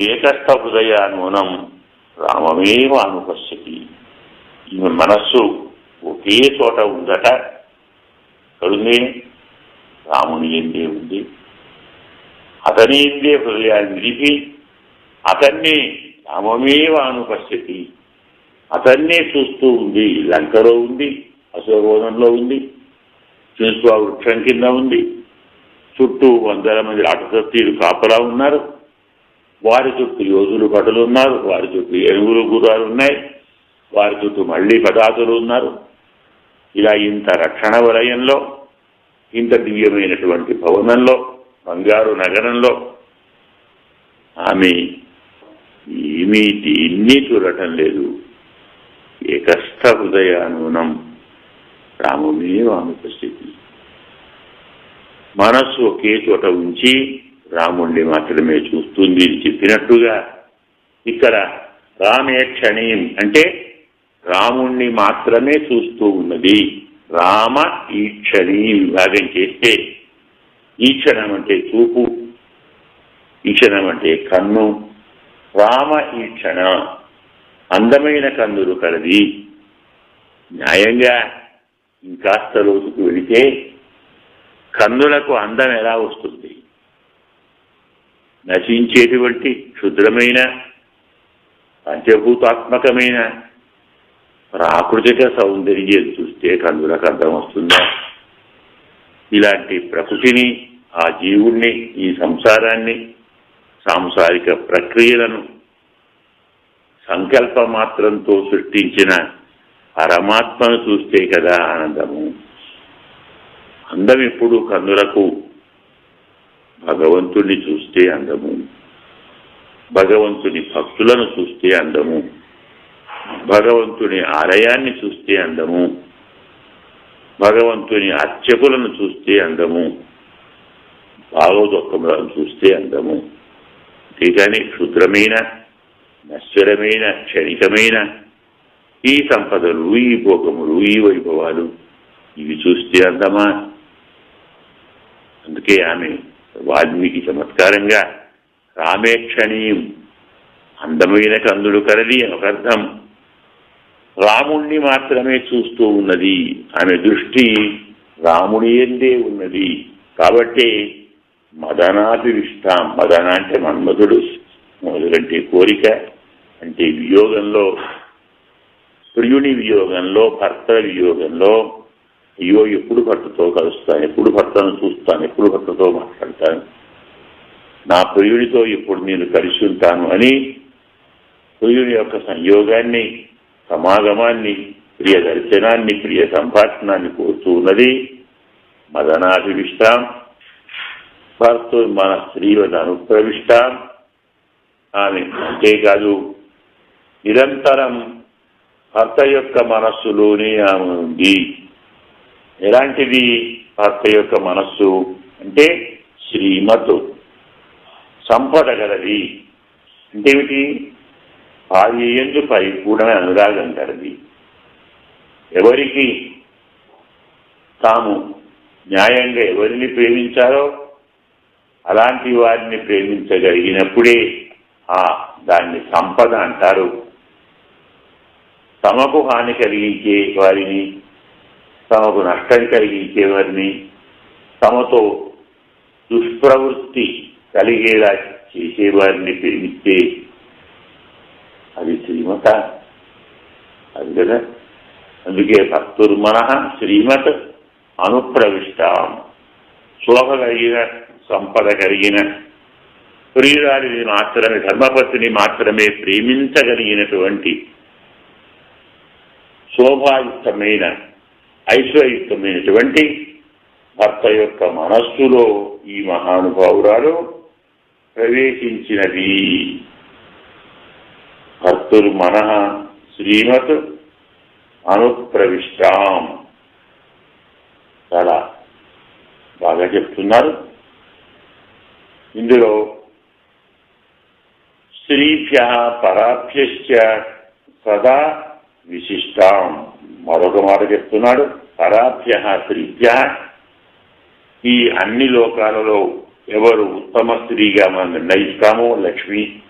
ఏకస్థ హృదయాన్మూనం రామమేవ అనుపశ్యతి ఈమె మనస్సు ఒకే చోట ఉందట. కడుంది రాముని ఎందే ఉంది? అతని ఎందే హృదయాన్ని విడిపి అతన్ని రామమేవ అనుపశ్యతి అతన్నే చూస్తూ ఉంది. లంకలో ఉంది అశోకోదంలో ఉంది చూసుకో వృక్షం కింద ఉంది. చుట్టూ వందల మంది అటసత్తీలు కాపలా ఉన్నారు. వారి చుట్టూ యోధులు భటులు ఉన్నారు వారి చుట్టూ ఏనుగులు గుర్రాలు ఉన్నాయి వారి చుట్టూ మళ్ళీ పదాతులు ఉన్నారు. ఇలా ఇంత రక్షణ వలయంలో ఇంత దివ్యమైనటువంటి భవనంలో బంగారు నగరంలో ఆమె ఏమీ దీన్ని చూడటం లేదు. ఏకస్థ హృదయానునం ఆమె స్థితి మనస్సు ఒకే చోట ఉంచి రాముణ్ణి మాత్రమే చూస్తుంది చెప్పినట్టుగా ఇక్కడ రామే క్షణీం అంటే రాముణ్ణి మాత్రమే చూస్తూ ఉన్నది. రామ ఈక్షణి విభాగం చేస్తే ఈక్షణం అంటే చూపు ఈక్షణం అంటే కన్ను రామ ఈక్షణ అందమైన కన్నులు కలది. న్యాయంగా ఇంకాస్త రోజుకు వెళితే కన్నులకు అందం ఎలా వస్తుంది? నశించేటువంటి క్షుద్రమైన పంచభూతాత్మకమైన ప్రాకృతిక సౌందర్యం చూస్తే కందులకు అర్థం వస్తుందా? ఇలాంటి ప్రకృతిని ఆ జీవుణ్ణి ఈ సంసారాన్ని సాంసారిక ప్రక్రియలను సంకల్ప మాత్రంతో సృష్టించిన పరమాత్మను చూస్తే కదా ఆనందము. అందం ఎప్పుడు కందులకు భగవంతుణ్ణి చూస్తే అందము. భగవంతుని భక్తులను చూస్తే అందము. భగవంతుని ఆలయాన్ని చూస్తే అందము. భగవంతుని అర్చకులను చూస్తే అందము. భాగవతొక్కములను చూస్తే అందము. అంతేకాని క్షుద్రమైన నశ్వరమైన క్షణికమైన ఈ సంపదలు ఈ భోగములు ఈ వైభవాలు ఇవి చూస్తే అందమా? అందుకే ఆమె వాల్మీకి చమత్కారంగా రామేక్షణీయం అందమైన కందుడు కలది అని ఒక అర్థం. రాముణ్ణి మాత్రమే చూస్తూ ఉన్నది. ఆమె దృష్టి రాముడి ఎందే ఉన్నది. కాబట్టి మదనాభివిష్టాం. మదన అంటే మన్మధుడు మొదలంటే కోరిక అంటే వియోగంలో ప్రియుని వియోగంలో భర్త వియోగంలో అయ్యో ఎప్పుడు భర్తతో కలుస్తాను ఎప్పుడు భర్తను చూస్తాను ఎప్పుడు భర్తతో మాట్లాడతాను? నా ప్రియుడితో ఎప్పుడు నేను కలిసి ఉంటాను అని ప్రియుడి యొక్క సంయోగాన్ని సమాగమాన్ని ప్రియ దర్శనాన్ని ప్రియ సంభాషణాన్ని కోరుతూ ఉన్నది మదనాభివిష్టాం భర్త మన స్త్రీవద అనుప్రవిష్టాం. ఆమె అంతేకాదు నిరంతరం భర్త యొక్క మనస్సులోనే ఆమె ఉంది. ఎలాంటిది భర్త యొక్క మనస్సు అంటే శ్రీమతు? సంపద గలది. అంటే ఏమిటి భార్య ఎందు పరిపూర్ణ అనురాగం గలది. ఎవరికి? తాము న్యాయంగా ఎవరిని ప్రేమించారో అలాంటి వారిని ప్రేమించగలిగినప్పుడే ఆ దాన్ని సంపద అంటారు. తమకు హాని కలిగించే వారిని తమకు నష్టం కలిగించేవారిని తమతో దుష్ప్రవృత్తి కలిగేలా చేసేవారిని ప్రేమిస్తే అది శ్రీమత. అది కదా. అందుకే భక్తుర్మన శ్రీమత్ అనుప్రవిష్టం. శోభ కలిగిన సంపద కలిగిన ప్రియురాలిని మాత్రమే ధర్మపత్ని మాత్రమే ప్రేమించగలిగినటువంటి శోభాయుక్తమైన ఐశ్వర్యుక్తమైనటువంటి భర్త యొక్క మనస్సులో ఈ మహానుభావురాలు ప్రవేశించినది. భక్తులు మన శ్రీమత్ అనుప్రవిష్టాం. చాలా బాగా చెప్తున్నారు. ఇందులో స్త్రీభ్య పరాభ్య సదా విశిష్టాం. మరొక మాట చెప్తున్నాడు. పరాభ్య స్త్రీభ్య ఈ అన్ని లోకాలలో ఎవరు ఉత్తమ స్త్రీగా మనం నిర్ణయిస్తామో లక్ష్మి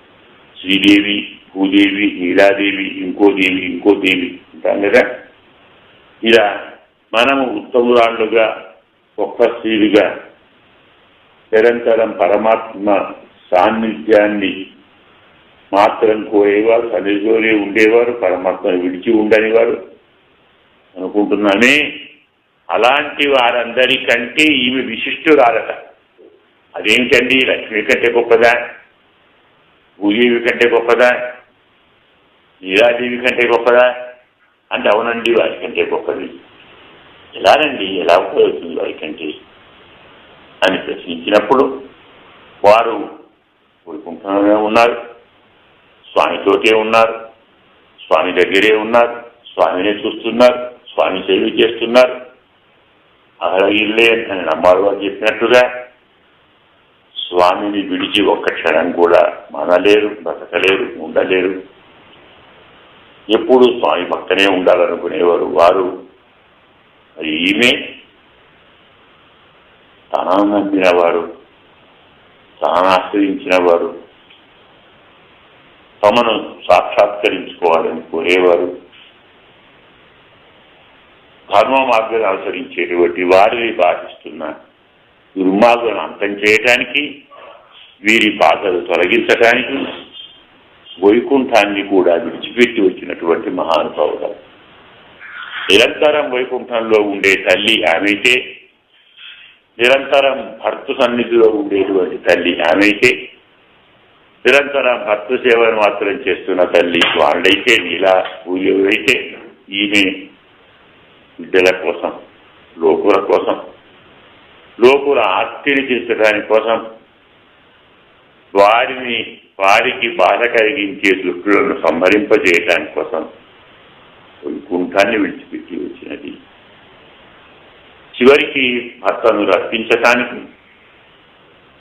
శ్రీదేవి భూదేవి నీలాదేవి ఇంకో దేవి ఇంకో దేవి అంటాం కదా. ఇలా మనము ఉత్తమురాళ్ళుగా ఒక్క స్త్రీలుగా నిరంతరం పరమాత్మ సాన్నిధ్యాన్ని మాత్రం కోరేవారు సన్నిధిలోనే ఉండేవారు పరమాత్మను విడిచి ఉండనివారు. అనుకుంటున్నామే అలాంటి వారందరికంటే ఈమె విశిష్టురాలట. అదేమిటండి లక్ష్మి కంటే గొప్పదా? భూదేవి కంటే గొప్పదా? నీలాదేవి కంటే గొప్పదా? అంటే అవునండి వారి కంటే గొప్పది. ఎలానండి ఎలా ఉపయోగిస్తుంది వారి కంటే? అని ప్రశ్నించినప్పుడు వారు కోరుకుంటూనే ఉన్నారు. స్వామితోటే ఉన్నారు. స్వామి దగ్గరే ఉన్నారు. స్వామినే చూస్తున్నారు. స్వామి సేవ చేస్తున్నారు. అలా ఇల్లే అని నమ్మారుగారు చెప్పినట్టుగా స్వామిని విడిచి ఒక్క క్షణం కూడా మనలేరు బ్రతకలేరు ఉండలేరు. ఎప్పుడు స్వామి పక్కనే ఉండాలనుకునేవారు వారు. మరి ఈమె తనను నమ్మిన వారు తాను ఆశ్రయించిన వారు తమను సాక్షాత్కరించుకోవాలని కోరేవారు. ధర్మ మార్గాన్ని అనుసరించేటువంటి వారిని బాధిస్తున్న దుర్మార్గులను అంతం చేయటానికి వీరి బాధలు తొలగించటానికి వైకుంఠాన్ని కూడా విడిచిపెట్టి వచ్చినటువంటి మహానుభావులు నిరంతరం వైకుంఠంలో ఉండే తల్లి ఆమెతే నిరంతరం భర్త సన్నిధిలో ఉండేటువంటి తల్లి ఆమెతే నిరంతరం భర్త సేవను మాత్రం చేస్తున్న తల్లి వాళ్ళైతే నీలా పూజైతే ఈమె బిడ్డల కోసం లోకుల కోసం లోకుల ఆస్తిని తీర్చడానికి కోసం వారిని వారికి బాధ కలిగించే దుష్టులను సంహరింపజేయడానికి కోసం వైకుంఠాన్ని విడిచిపెట్టి వచ్చినది. చివరికి భర్తను రక్షించటానికి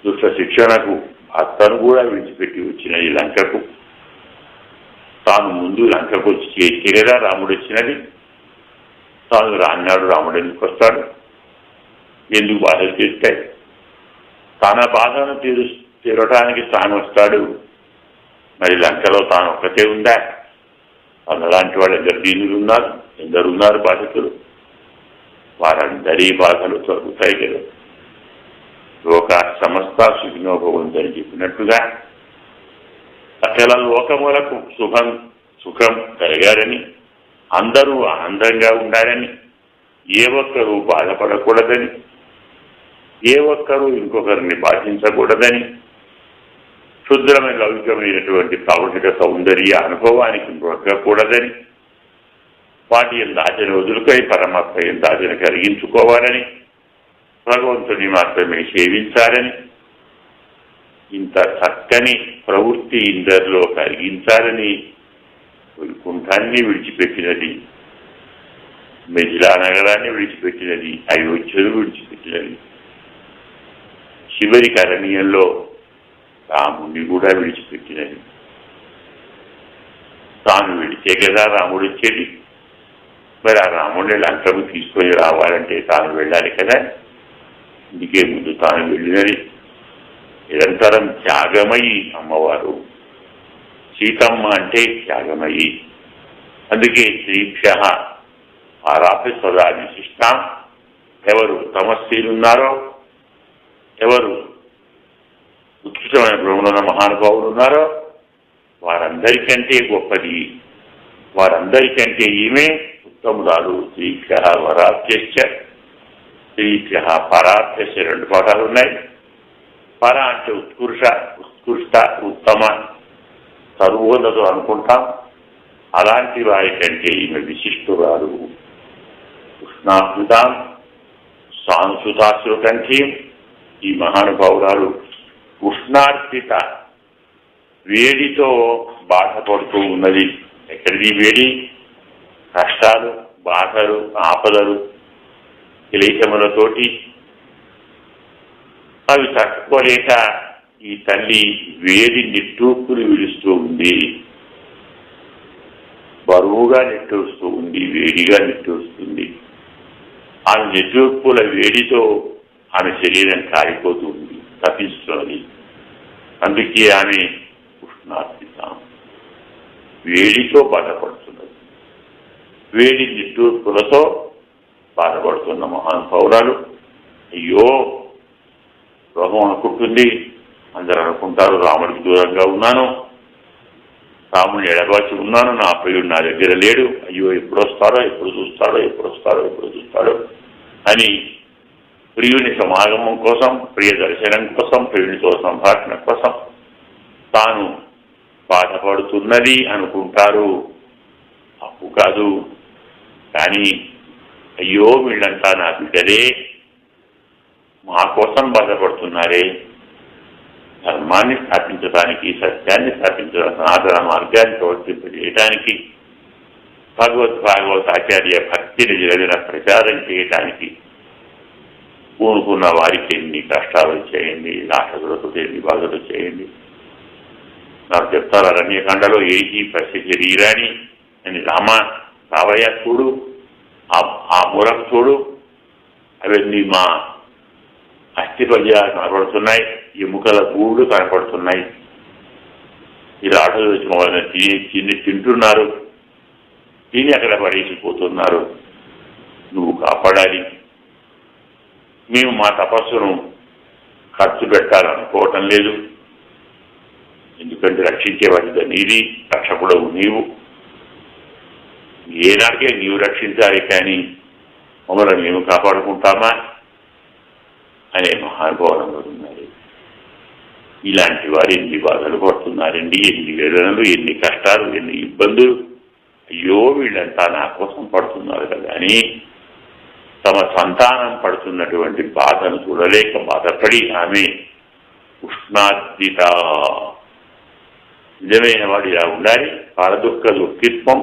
దుష్ట శిక్షణకు భర్తను కూడా విడిచిపెట్టి వచ్చినది లంకకు. తాను ముందు లంకకు వచ్చి చేస్తే రాముడు వచ్చినది తాను రాన్నాడు రాముడు ఎందుకు వస్తాడు? ఎందుకు బాధలు తీరుతాయి తన బాధను తీరు తీరటానికి తాను వస్తాడు. మరి లంకలో తాను ఒక్కతే ఉందా? అలాంటి వాళ్ళు ఎందరు దీనులు ఉన్నారు ఎందరు ఉన్నారు బాధితులు. వారందరి బాధలు తొలుగుతాయి కదా. లోక సమస్త సుఖినోభవంతని చెప్పినట్టుగా అసలు లోకములకు శుభం సుఖం కలిగారని అందరూ ఆనందంగా ఉండాలని. ఏ ఒక్కరూ బాధపడకూడదని. ఏ ఒక్కరూ ఇంకొకరిని బాధించకూడదని. శుద్రమైన లౌకికమైనటువంటి ప్రాకృతిక సౌందర్య అనుభవానికి మొక్కకూడదని వాటి దాచని వదులుకై పరమాత్మ దాచని కలిగించుకోవాలని. భగవంతుని మాత్రమే సేవించాలని. ఇంత చక్కని ప్రవృత్తి ఇందరిలో కలిగించాలని వైకుంఠాన్ని విడిచిపెట్టినది మిథిలా నగరాన్ని విడిచిపెట్టినది అయోధ్యను విడిచిపెట్టినది చివరి కరణీయంలో రాముడిని కూడా విడిచిపెట్టినది తాను విడిచే కదా రాముడు వచ్చేది మరి ఆ రాముడిని లంకము తీసుకొని రావాలంటే తాను వెళ్ళాలి కదా ఇందుకే ముందు తాను వెళ్ళినది నిరంతరం త్యాగమై అమ్మవారు సీతమ్మ అంటే త్యాగమయి అందుకే శ్రీభ్య ఆరాపి సదా విశిష్టాం ఎవరు తమస్సీలున్నారో ఎవరు ఉత్కృష్టమైన బ్రహ్మణ మహానుభావులు ఉన్నారో వారందరికంటే గొప్పది. వారందరికంటే ఈమె ఉత్తమురాలు శ్రీభ్య వరాధ్యశ్చ. శ్రీభ్య పరాభ్యశ్చ రెండు పాఠాలు ఉన్నాయి పర అంటే ఉత్కృష్ట ఉత్కృష్ట ఉత్తమ. సర్వోన్నతం అనుకుంటాం? అలాంటి వారి కంటే ఈమె విశిష్టురాలు ఉష్ణాభృతాం సాంసుతాసుల కంటే ఈ మహానుభావురాలు ఉష్ణార్పిత వేడితో బాధపడుతూ ఉన్నది. ఎక్కడిది వేడి? కష్టాలు బాధలు ఆపదలు కిలేచములతోటి అవి తట్టుకోలేక ఈ తల్లి వేడి నిట్టూర్పుని విడుస్తూ ఉంది. బరువుగా నిట్టూస్తూ ఉంది వేడిగా నిట్టూస్తుంది ఆమె నిట్టూర్పుల వేడితో ఆమె శరీరం కారిపోతూ ఉంది తప్పిస్తుంది. అందుకే ఆమె ఉష్ణార్థిత వేడితో బాధపడుతున్నది. వేడి నిట్టూర్పులతో బాధపడుతున్న మహానుభావురాలు అయ్యో రోగం అనుకుంటుంది. అందరు అనుకుంటారు రాముడికి దూరంగా ఉన్నాను. రాముడిని ఎడబాచి ఉన్నాను. నా ప్రియుడు నా దగ్గర లేడు. అయ్యో ఎప్పుడు వస్తాడో ఎప్పుడు చూస్తాడో ఎప్పుడు వస్తాడో ఎప్పుడు చూస్తాడో అని ప్రియుని సమాగమం కోసం ప్రియ దర్శనం కోసం ప్రియునితో సంభాషణ కోసం తాను బాధపడుతున్నది అనుకుంటారు. అప్పు కాదు. కానీ అయ్యో వీళ్ళంతా నా బిడ్డలే. మా కోసం బాధపడుతున్నారే. ధర్మాన్ని స్థాపించడానికి సత్యాన్ని స్థాపించడానికి సనాతన మార్గాన్ని ప్రవర్తింపజేయటానికి భగవత్ భాగవత్ ఆచార్య భక్తిని జరిగిన ప్రచారం చేయటానికి పూనుకున్న వారికి ఎన్ని కష్టాలు చేయండి నాటకులకు ఎన్ని బాధలు చేయండి. నాకు చెప్తారు అరణ్యకాండలో ఏజీ ప్రసి శరీరాన్ని అని రామ రావయ్య చూడు ఆ మూలం చూడు అవన్నీ మా అస్థిపల్యాలు కనపడుతున్నాయి. ఎముకల గూళ్ళు కనపడుతున్నాయి. ఈ రాటలు వచ్చిన వాళ్ళని తిని తిని తింటున్నారు. తిని అక్కడ పడేసిపోతున్నారు. నువ్వు కాపాడాలి. మేము మా తపస్సును ఖర్చు పెట్టాలనుకోవటం లేదు. ఎందుకంటే రక్షించే నీది రక్షకుడవు నీవు. ఏనాటికే నీవు రక్షించాలి కానీ మమ్మల్ని మేము కాపాడుకుంటామా? అనే మహానుభావులు ఉన్నారు ఇలాంటి వారు ఎన్ని బాధలు పడుతున్నారండి ఎన్ని వేదనలు ఎన్ని కష్టాలు ఎన్ని ఇబ్బందులు. అయ్యో వీళ్ళంతా నా కోసం పడుతున్నారు కదా అని తమ సంతానం పడుతున్నటువంటి బాధను చూడలేక బాధపడి ఆమె ఉష్ణాద్రిత నిజమైన వాడు ఇలా ఉండాలి. పరదుఃఖ దుఃఖిత్వం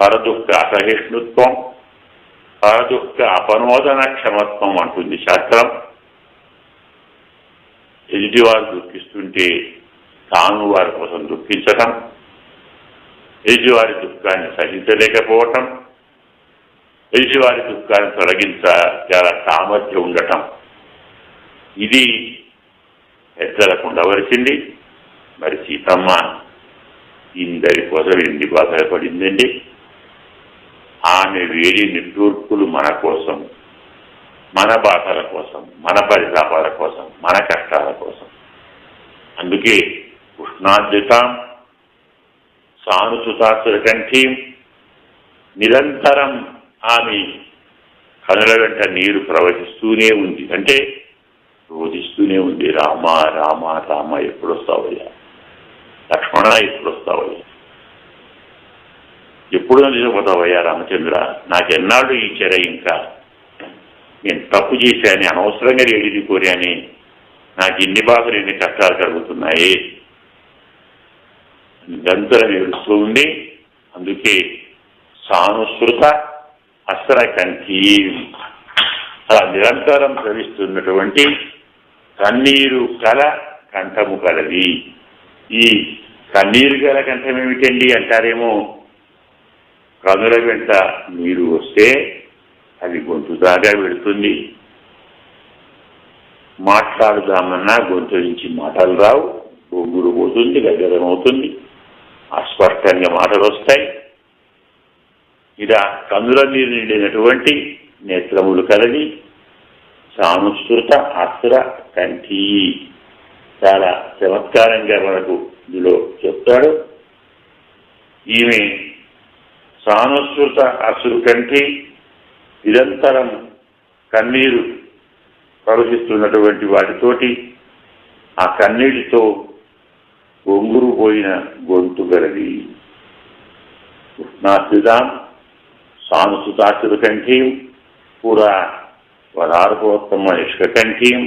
పరదుఃఖ అసహిష్ణుత్వం పరదుఃఖ అపనోదన క్షమత్వం అంటుంది శాస్త్రం. ఎదుటివారు దుఃఖిస్తుంటే తాను వారి కోసం దుఃఖించటం ఎదుటివారి దుఃఖాన్ని సహించలేకపోవటం ఎదుటివారి దుఃఖాన్ని తొలగించ చాలా సామర్థ్యం ఉండటం. ఇది పెద్దలకు ఉండవలసింది. మరి సీతమ్మ ఇందరి కోసం ఎన్ని బాధలు పడిందండి. ఆమె వేడి నిట్టూర్పులు మన కోసం మన బాధల కోసం మన పరితాపాల కోసం మన కష్టాల కోసం. అందుకే ఉష్ణాద్రితాం సానుసుతాసుల కంఠీ నిరంతరం ఆమె కనుల వెంట నీరు ప్రవహిస్తూనే ఉంది. అంటే రోధిస్తూనే ఉంది. రామ రామ రామ ఎప్పుడు వస్తావయ్యా లక్ష్మణ ఎప్పుడొస్తావయ్యా? ఎప్పుడు నిజపోతావయ్యా రామచంద్ర. నాకెన్నాళ్ళు ఈ చెర ఇంకా? నేను తప్పు చేశాను అనవసరంగా ఏడిది కోరాని. నాకు ఇన్ని బాధలు ఎన్ని కష్టాలు కలుగుతున్నాయి. నిరంతరం ఏడుస్తూ ఉంది అందుకే సానుసృత అస్త్ర కంఠి అలా నిరంతరం ప్రవిస్తున్నటువంటి కన్నీరు కల కంఠము కలది. ఈ కన్నీరు గల కంఠం ఏమిటండి అంటారేమో? కనుల వెంట నీరు వస్తే అది గొంతు దాకా వెళుతుంది. మాట్లాడుదామన్నా గొంతు నుంచి మాటలు రావు. బొగ్గురు పోతుంది గగ్గరమవుతుంది అస్పష్టంగా మాటలు వస్తాయి. ఇలా కనుల నీరు నిండినటువంటి నేత్రములు కలది సానుసృత అస్త్ర కంటి చాలా చమత్కారంగా మనకు ఇందులో చెప్తాడు. ఈమె సానుసృత అసురు కంటి నిరంతరం కన్నీరు ప్రవహిస్తున్నటువంటి వాటితోటి ఆ కన్నీటితో ఒంగురు పోయిన గొంతు గలది. ఉష్ణాస్థితాం సానుసుతాసురు కంఠీం పూరా ఇష్క కంఠీం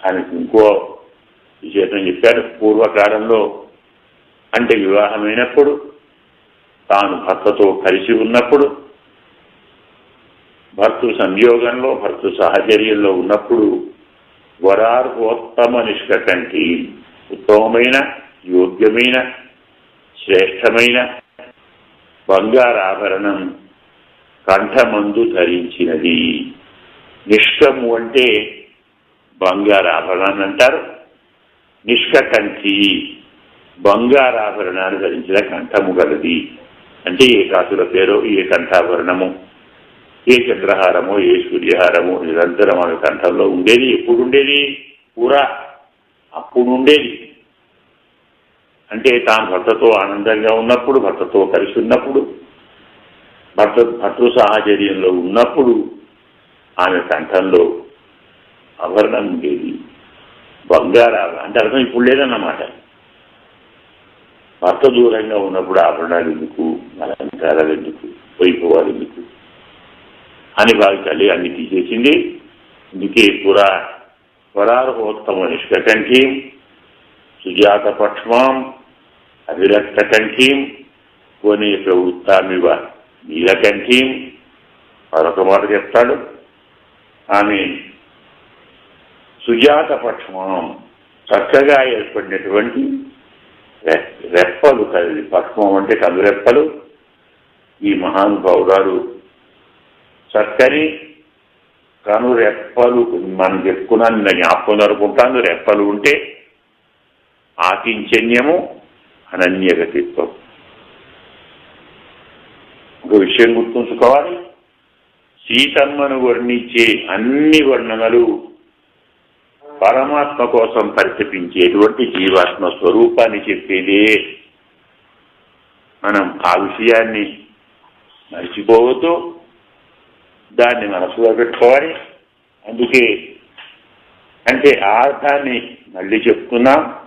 అని ఇంకో విశేషం చెప్పారు పూర్వకాలంలో అంటే వివాహమైనప్పుడు తాను భర్తతో కలిసి ఉన్నప్పుడు భర్త సంయోగంలో భర్త సాహచర్యంలో ఉన్నప్పుడు వరార్హోత్తమ కంటి ఉత్తమమైన యోగ్యమైన శ్రేష్టమైన బంగారాభరణం కంఠమందు ధరించినది. నిష్కము అంటే బంగారాభరణాన్ని అంటారు. నిష్కంఠి బంగారాభరణాలు ధరించిన కంఠము గలది. అంటే ఏ కాసుల పేరు ఏ కంఠాభరణము ఏ చంద్రహారము ఏ సూర్యహారము నిరంతరం ఆమె కంఠంలో ఉండేది ఎప్పుడు ఉండేది పురా. అప్పుడు ఉండేది అంటే తాను భర్తతో ఆనందంగా ఉన్నప్పుడు భర్తతో కలిసి ఉన్నప్పుడు భర్త భర్తృ సాహచర్యంలో ఉన్నప్పుడు ఆమె కంఠంలో ఆభరణం ఉండేది. బంగారాలు అంటే అర్థం ఇప్పుడు లేదన్నమాట. భర్త దూరంగా ఉన్నప్పుడు ఆభరణాలు ఎందుకు? అలంకారాలు ఎందుకు? పోయిపోవాలి ఎందుకు? అని భావించాలి అన్ని తీసేసింది. ఇందుకే పురా పురార్హోత్తమ నిష్కటంకీం సుజాత పక్ష్మాం అవిరక్త కంఠీం కొని ప్రవృత్తామివ నీలకంఠీం. మరొక మాట చెప్తాడు. ఆమె సుజాత పక్ష్మం చక్కగా ఏర్పడినటువంటి రెప్పలు కలిగి పద్మం అంటే కనురెప్పలు ఈ మహానుభావురాలు చక్కని కను రెప్పలు మనం చెప్పుకున్నాను నిన్న జ్ఞాపకం అనుకుంటాను రెప్పలు ఉంటే ఆకించన్యము అనన్యగతిత్వం. ఒక విషయం గుర్తుంచుకోవాలి. సీతమ్మను వర్ణించే అన్ని వర్ణనలు పరమాత్మ కోసం పరితపించేటువంటి జీవాత్మ స్వరూపాన్ని చెప్పేదే మనం ఆ విషయాన్ని మర్చిపోవద్దు. దాన్ని మనసులో పెట్టుకోవాలి అందుకే అంటే ఆ అర్థాన్ని మళ్ళీ చెప్తున్నాం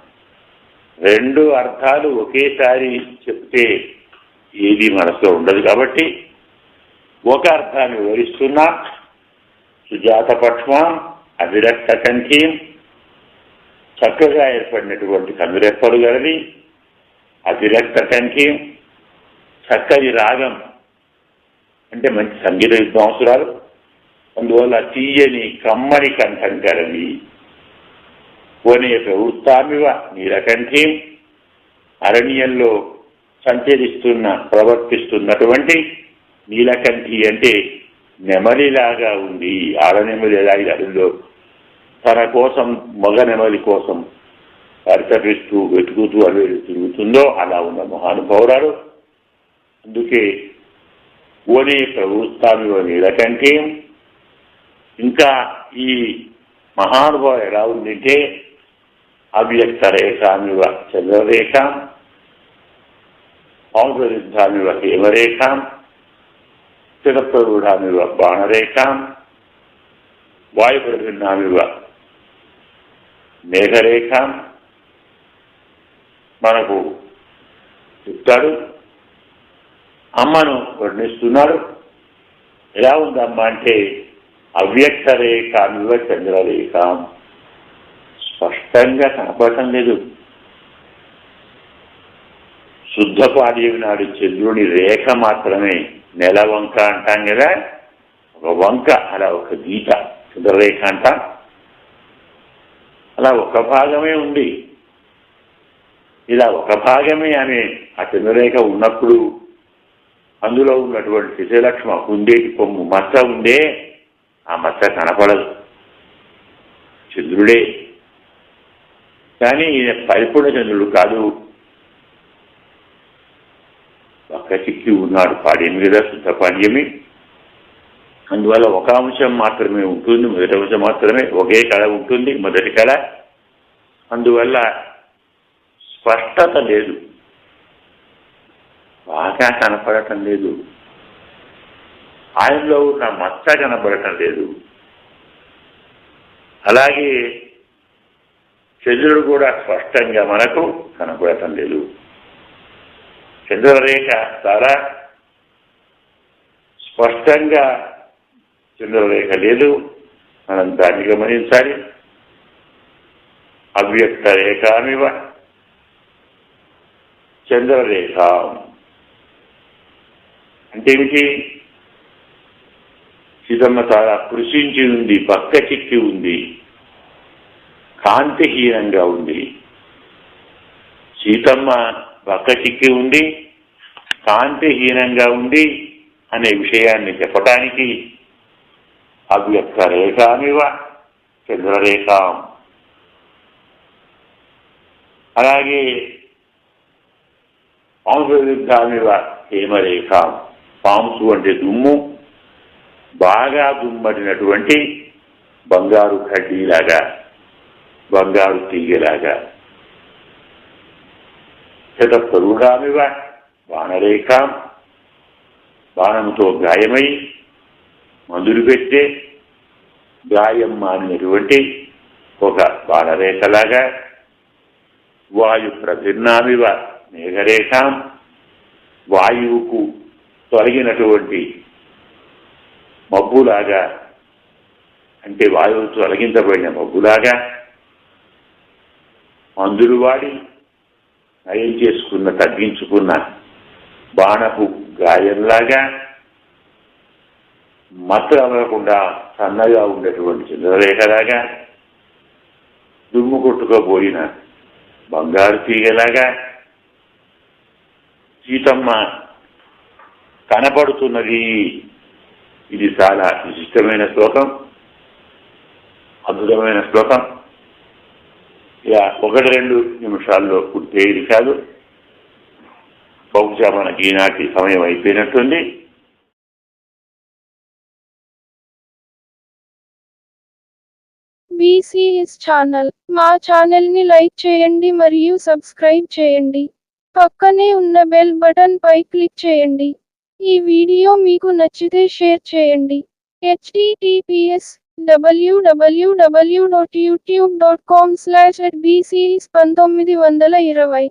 రెండు అర్థాలు ఒకేసారి చెప్తే ఏది మనసులో ఉండదు కాబట్టి ఒక అర్థాన్ని వివరిస్తున్నా. సుజాత పక్ష్మం అవిరక్త కంకి చక్కగా ఏర్పడినటువంటి కనురెప్పలు గలది అవిరక్త కంకి చక్కని రాగం. అంటే మంచి సంగీత విద్వాంసురాలు. అందువల్ల తీయని కమ్మని కంఠం గలది కోనే ప్రవృత్తామివ నీలకంఠీం. అరణ్యంలో సంచరిస్తున్న ప్రవర్తిస్తున్నటువంటి నీలకంఠి అంటే నెమలిలాగా ఉంది ఆడ నెమలి ఎలా అడవిలో తన కోసం మగ నెమలి కోసం పరితపిస్తూ వెతుకుతూ అవి తిరుగుతుందో అలా ఉన్న మహానుభావురాలు. అందుకే ఓనే ప్రవృత్తామివ నీలకంఠీం ఇంకా ఈ మహానుభావం ఎలా ఉందంటే అవ్యక్త రేఖామివ చంద్రరేఖ ఔషధిద్ధామివ హేమరేఖ స్థిరప్రరూఢామివ బాణరేఖ వాయుప్రభిన్నామివ మేఘరేఖ మనకు చెప్తాడు. అమ్మను వర్ణిస్తున్నాడు. ఎలా ఉందమ్మ అంటే అవ్యక్త రేఖామివ చంద్రరేఖ. స్పష్టంగా కనపడటం లేదు. శుద్ధ పాదేవి నాడు చంద్రుని రేఖ మాత్రమే నెల వంక అంటాం కదా? ఒక వంక అలా ఒక గీత చంద్రరేఖ అంటాం. అలా ఒక భాగమే ఉంది. ఇలా ఒక భాగమే అనే ఆ చంద్రరేఖ ఉన్నప్పుడు అందులో ఉన్నటువంటి శిశలక్ష్మ కుందేటి కొమ్ము మచ్చ ఉండే ఆ మచ్చ కనపడదు. చంద్రుడే. కానీ ఈయన పరిపూర్ణ చంద్రుడు కాదు. ఒక్క చిక్కి ఉన్నాడు పాడ్యమి కదా శుద్ధ పాడ్యమి. అందువల్ల ఒక అంశం మాత్రమే ఉంటుంది మొదటి అంశం మాత్రమే ఒకే కళ ఉంటుంది మొదటి కళ. అందువల్ల స్పష్టత లేదు. బాగా కనపడటం లేదు. ఆయనలో ఉన్న మచ్చ కనపడటం లేదు. అలాగే చంద్రుడు కూడా స్పష్టంగా మనకు కనపడటం లేదు. చంద్రరేఖ చాలా స్పష్టంగా చంద్రరేఖ లేదు. మనం దాన్ని గమనించాలి. అవ్యక్త రేఖామివ చంద్రరేఖ. అంటే ఏమిటి? సీతమ్మ చాలా కృషించి ఉంది పక్క చిక్కి ఉంది కాంతిహీనంగా ఉంది. సీతమ్మ పక్క చిక్కి ఉండి కాంతిహీనంగా ఉంది అనే విషయాన్ని చెప్పటానికి అవ్యక్త రేఖామివ చంద్రరేఖ. అలాగే పాంసుగామివ హేమరేఖ. పాంసు అంటే దుమ్ము బాగా దుమ్మడినటువంటి బంగారు కడ్డీలాగా బంగారు తీగలాగా. శతపరుగామివ బాణరేఖ. బాణంతో గాయమై మందులు పెట్టే గాయం మానినటువంటి ఒక బాణరేఖలాగా వాయు ప్రభిన్నామివ మేఘరేఖ వాయువుకు తొలగినటువంటి మబ్బులాగా అంటే వాయువు తొలగించబడిన మబ్బులాగా మందులు వాడి నయం చేసుకున్న తగ్గించుకున్న బాణపు గాయంలాగా మత సన్నగా ఉండేటువంటి చంద్రరేఖలాగా దుమ్ము కొట్టుకోబోయిన బంగారు తీగలాగా సీతమ్మ కనపడుతున్నది. ఇది చాలా విశిష్టమైన శ్లోకం. అద్భుతమైన శ్లోకం. ఇలా ఒకటి రెండు నిమిషాల్లో పూర్తయ్యేది కాదు. బహుశా మనకి ఈనాటి సమయం అయిపోయినట్టుంది. BCS channel. మా ఛానల్ని లైక్ చేయండి మరియు సబ్స్క్రైబ్ చేయండి. పక్కనే ఉన్న బెల్ బటన్ పై క్లిక్ చేయండి. ఈ వీడియో మీకు నచ్చితే షేర్ చేయండి. Https www.youtube.com స్లాష్ పంతొమ్మిది వందల ఇరవై.